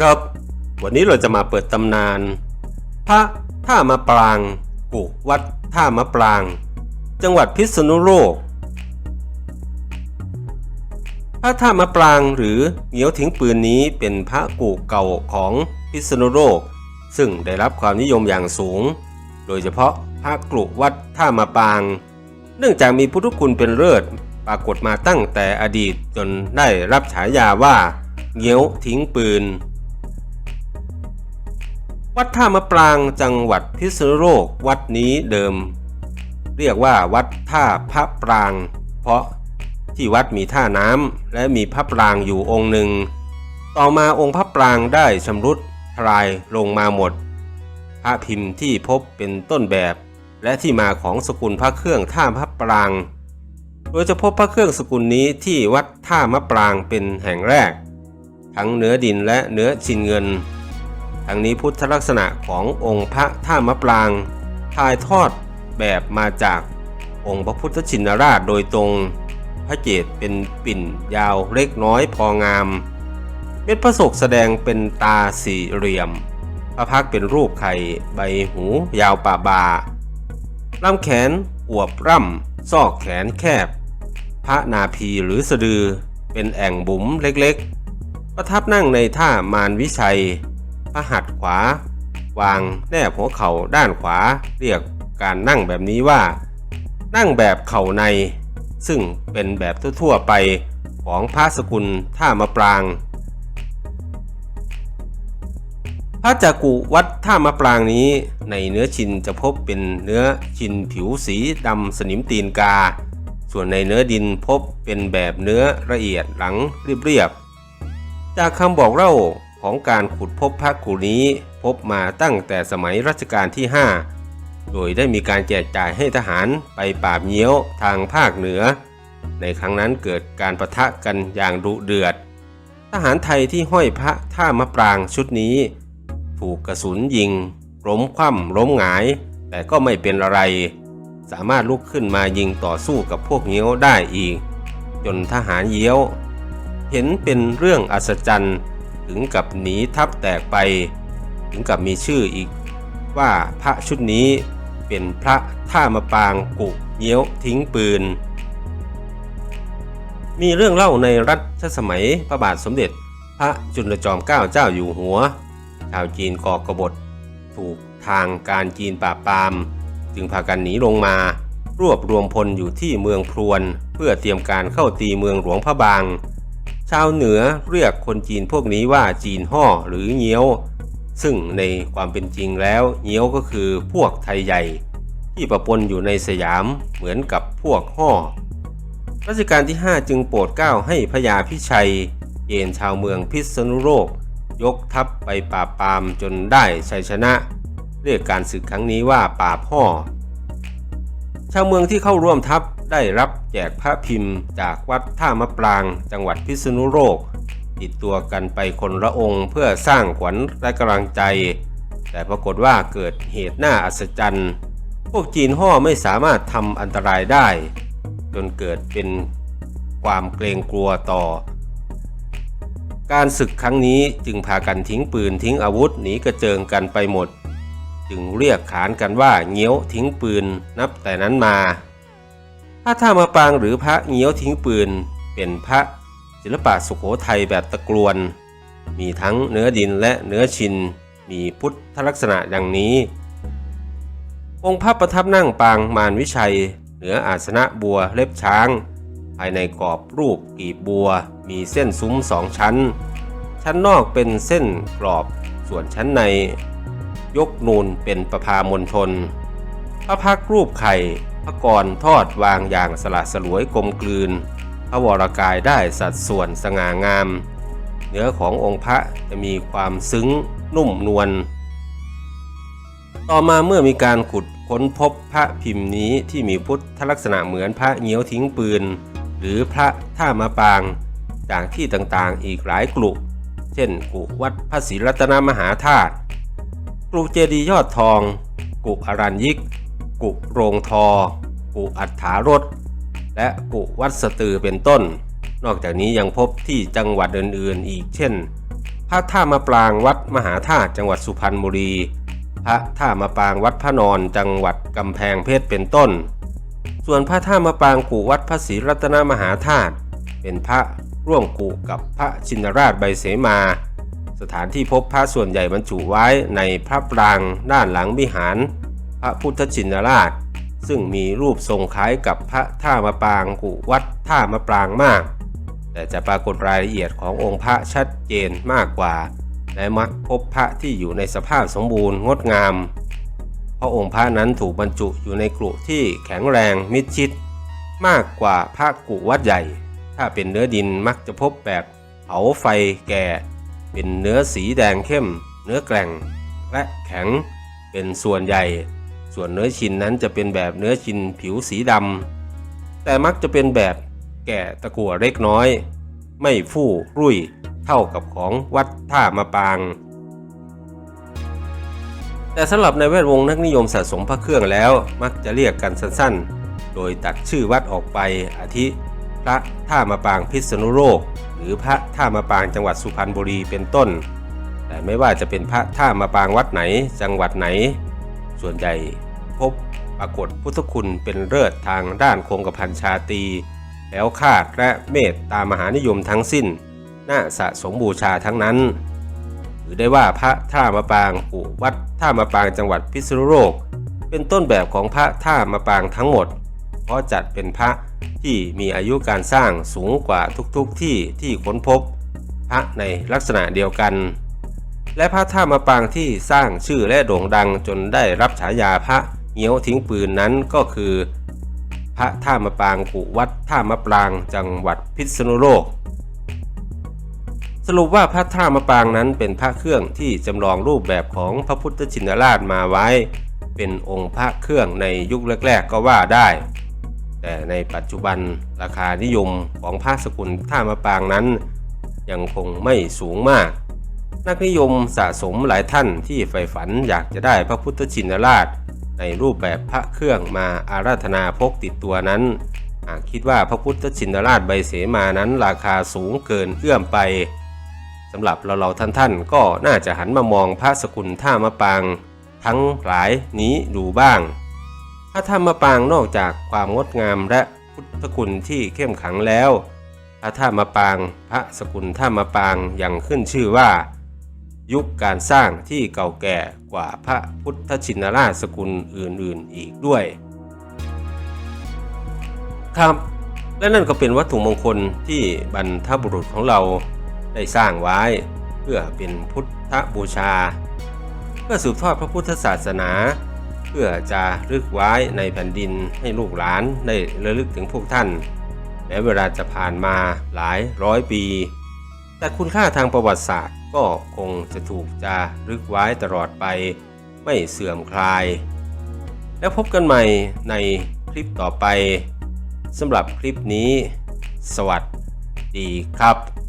ครับ วันนี้เราจะมาเปิดตำนาน พระท่ามะปรางกุวัดท่ามะปราง จังหวัดพิษณุโลก พระท่ามะปรางหรือเหงียวถิงปืนนี้เป็นพระกุเก่าของพิษณุโลก ซึ่งได้รับความนิยมอย่างสูง โดยเฉพาะพระกรุวัดท่ามะปราง เนื่องจากมีพุทธคุณเป็นเลิศปรากฏมาตั้งแต่อดีตจนได้รับฉายาว่าเหงียวทิ้งปืน วัดท่ามะปรางจังหวัดพิษณุโลกวัดนี้เดิม เรียกว่าวัดท่าพระปราง เพราะที่วัดมีท่าน้ำและมีพระปรางอยู่องค์หนึ่ง ต่อมาองค์พระปรางได้ชำรุดทลายลงมาหมด พระพิมพ์ที่พบเป็นต้นแบบ และที่มาของสกุลพระเครื่องท่าพระปราง โดยจะพบพระเครื่องสกุลนี้ที่วัดท่ามะปรางเป็นแห่งแรก ทั้งเนื้อดินและเนื้อชินเงิน ทั้งนี้พุทธลักษณะขององค์พระท่ามะปรางถ่ายทอดแบบมาจากองค์พระพุทธชินราชโดยตรง พระเจตเป็นปิ่นยาวเล็กน้อยพองาม เม็ดพระศกแสดงเป็นตาสี่เหลี่ยม พระพักเป็นรูปไข่ใบหูยาวป่าบาลำแขนอวบร่ำซอกแขนแคบ พระนาพีหรือสะดือเป็นแอ่งบุ๋มเล็กๆ ประทับนั่งในท่ามารวิชัย พระหัตถ์ขวา วางแนบหัวเข่าด้านขวา เรียกการนั่งแบบนี้ว่า นั่งแบบเข่าใน ซึ่งเป็นแบบทั่วๆไปของพระสกุลท่ามะปราง พระจากกุวัดท่ามะปรางนี้ในเนื้อชินจะพบเป็นเนื้อชินผิวสีดำสนิมตีนกา ส่วนในเนื้อดินพบเป็นแบบเนื้อละเอียดหลังเรียบๆจากคำบอกเล่า ของการขุดพบพระกุนี้พบมาตั้งแต่สมัยรัชกาลที่ 5 โดยได้มีการแจกจ่ายให้ทหารไปปราบเงี้ยวทางภาคเหนือ ในครั้งนั้นเกิดการประทะกันอย่างดุเดือด ทหารไทยที่ห้อยพระท่ามะปรางชุดนี้ ถูกกระสุนยิงล้มคว่ำล้มหงาย แต่ก็ไม่เป็นอะไร สามารถลุกขึ้นมายิงต่อสู้กับพวกเงี้ยวได้อีก จนทหารเยี้ยว เห็นเป็นเรื่องอัศจรรย์ ถึงกับหนีทับแตกไป ถึงกับมีชื่ออีก ว่าพระชุดนี้เป็นพระท่ามะปางกุเงี้ยวทิ้งปืน มีเรื่องเล่าในรัชสมัยพระบาทสมเด็จ พระจุลจอมเกล้าเจ้าอยู่หัว ชาวจีนก่อกบฏ ถูกทางการจีนปราบปราม จึงพากันหนีลงมารวบรวมพลอยู่ที่เมืองพรวน เพื่อเตรียมการเข้าตีเมืองหลวงพระบาง ชาวเหนือเรียกคนจีนพวกนี้ว่าจีนห่อหรือเงี้ยว ซึ่งในความเป็นจริงแล้วเงี้ยวก็คือพวกไทยใหญ่ ที่ประปนอยู่ในสยามเหมือนกับพวกห่อรัชกาลที่ 5 จึงโปรดเกล้าให้พญาพิชัยเกณฑ์ชาวเมืองพิษณุโลก ยกทัพไปปราบปรามจนได้ชัยชนะ เรียกการศึกครั้งนี้ว่าปราบห่อชาวเมืองที่เข้าร่วมทัพ ได้รับแจกพระพิมพ์ จากวัดท่ามะปราง จังหวัดพิษณุโลก ติดตัวกันไปคนละองค์ เพื่อสร้างขวัญและกำลังใจ แต่ปรากฏว่าเกิดเหตุน่าอัศจรรย์พวกจีนห่อไม่สามารถทำอันตรายได้ จนเกิดเป็นความเกรงกลัวต่อ การศึกครั้งนี้จึงพากันทิ้งปืนทิ้งอาวุธหนีกระเจิงกันไปหมด จึงเรียกขานกันว่าเงี้ยวทิ้งปืนนับแต่นั้นมา พระท่ามาปางหรือพระเงี้ยวทิ้งปืน เป็นพระศิลปะสุโขทัยแบบตะกรวน มีทั้งเนื้อดินและเนื้อชิน มีพุทธลักษณะดังนี้ องค์พระประทับนั่งปางมารวิชัย เหนืออาสนะบัวเล็บช้าง ภายในกรอบรูปกีบบัว มีเส้นซุ้มสองชั้น ชั้นนอกเป็นเส้นกรอบส่วนชั้นใน ยกนูนเป็นประพามณฑลพระพักร์รูปไข่ พระกรทอดวางอย่างสละสลวยกลมกลืน พระวรกายได้สัดส่วนสง่างาม เนื้อขององค์พระจะมีความซึ้งนุ่มนวล ต่อมาเมื่อมีการขุดค้นพบพระพิมพ์นี้ที่มีพุทธลักษณะเหมือนพระเงี้ยวทิ้งปืน หรือพระท่ามะปาง จากที่ต่างๆอีกหลายกลุ่มเช่น กุวัดพระศรีรัตนมหาธาตุกรุเจดีย์ยอดทอง กุอรัญยิก กุโรงทอ กุอัฏฐารสและกุวัดสตือเป็นต้น นอกจากนี้ยังพบที่จังหวัดอื่นๆอีกเช่น พระท่ามะปรางวัดมหาธาตุจังหวัดสุพรรณบุรี พระท่ามะปรางวัดพระนอนจังหวัดกำแพงเพชรเป็นต้น ส่วนพระท่ามะปรางกู่วัดพระศรีรัตนมหาธาตุเป็นพระร่วมกู่กับพระชินราชใบเสมา สถานที่พบพระส่วนใหญ่บรรจุไว้ในพระปรางด้านหลังวิหาร ระพุทธชินราช ซึ่งมีรูปทรงคล้ายกับพระท่ามะปรางกุวัดท่ามะปรางมาก แต่จะปรากฏรายละเอียดขององค์พระชัดเจนมากกว่า และมักพบพระที่อยู่ในสภาพสมบูรณ์งดงาม เพราะองค์พระนั้นถูกบรรจุอยู่ในกรุที่แข็งแรงมิดชิด มากกว่าพระกุวัดใหญ่ ถ้าเป็นเนื้อดินมักจะพบแบบเผาไฟแก่ เป็นเนื้อสีแดงเข้ม เนื้อแกร่งและแข็งเป็นส่วนใหญ่ ส่วนเนื้อชินนั้นจะเป็นแบบเนื้อชินผิวสีดำแต่มักจะเป็นแบบแก่ตะกั่วเล็กน้อย ไม่ฟู่รุ่ยเท่ากับของวัดท่ามะปาง แต่สำหรับในแวดวงนักนิยมสะสมพระเครื่องแล้วมักจะเรียกกันสั้นๆ โดยตัดชื่อวัดออกไปอาทิ พระท่ามะปางพิษณุโลก หรือพระท่ามะปางจังหวัดสุพรรณบุรีเป็นต้น แต่ไม่ว่าจะเป็นพระท่ามะปางวัดไหนจังหวัดไหน ส่วนใหญ่พบปรากฏพุทธคุณเป็นเลิศทางด้านคงกระพันชาตีแถวคาดและเมตตามหานิยมทั้งสิ้น น่าสะสมบูชาทั้งนั้น หรือได้ว่าพระท่ามะปางปู่วัดท่ามะปางจังหวัดพิษณุโลก เป็นต้นแบบของพระท่ามะปางทั้งหมด เพราะจัดเป็นพระที่มีอายุการสร้างสูงกว่าทุกๆที่ที่ค้นพบ พระในลักษณะเดียวกัน และพระท่ามะปางที่สร้างชื่อและโด่งดังจนได้รับฉายาพระเงี้ยวทิ้งปืนนั้นก็คือ พระท่ามะปางกุวัดท่ามะปรางจังหวัดพิษณุโลก สรุปว่าพระท่ามะปรางนั้นเป็นพระเครื่องที่จำลองรูปแบบของพระพุทธชินราชมาไว้ เป็นองค์พระเครื่องในยุคแรก ๆ ก็ว่าได้ แต่ในปัจจุบันราคานิยมของพระสกุลท่ามะปรางนั้น ยังคงไม่สูงมาก นักนิยมสะสมหลายท่านที่ใฝ่ฝันอยากจะได้พระพุทธชินราช ในรูปแบบพระเครื่องมาอาราธนาพกติดตัวนั้นหากคิดว่าพระพุทธชินราชใบเสมานั้นราคาสูงเกินเอื้อมไปสำหรับเราเราท่านท่านๆก็น่าจะหันมามองพระสกุลท่ามะปาง ทั้งหลายนี้ดูบ้าง พระธรรมปางนอกจากความงดงามและพุทธคุณที่เข้มขังแล้ว พระธรรมปาง พระสกุลธรรมะปางยังขึ้นชื่อว่า ยุคการสร้างที่เก่าแก่กว่าพระพุทธชินราชสกุลอื่นๆอีกด้วยครับและนั่นก็เป็นวัตถุมงคลที่บรรพบุรุษของเราได้สร้างไว้ เพื่อเป็นพุทธบูชา เพื่อสืบทอดพระพุทธศาสนา เพื่อจะรึกไว้ในแผ่นดินให้ลูกหลานได้ระลึกถึงพวกท่านแม้เวลาจะผ่านมาหลายร้อยปี แต่คุณค่าทางประวัติศาสตร์ก็คงจะถูกจารึกไว้ตลอดไปไม่เสื่อมคลาย แล้วพบกันใหม่ในคลิปต่อไปสำหรับคลิปนี้ สวัสดีครับ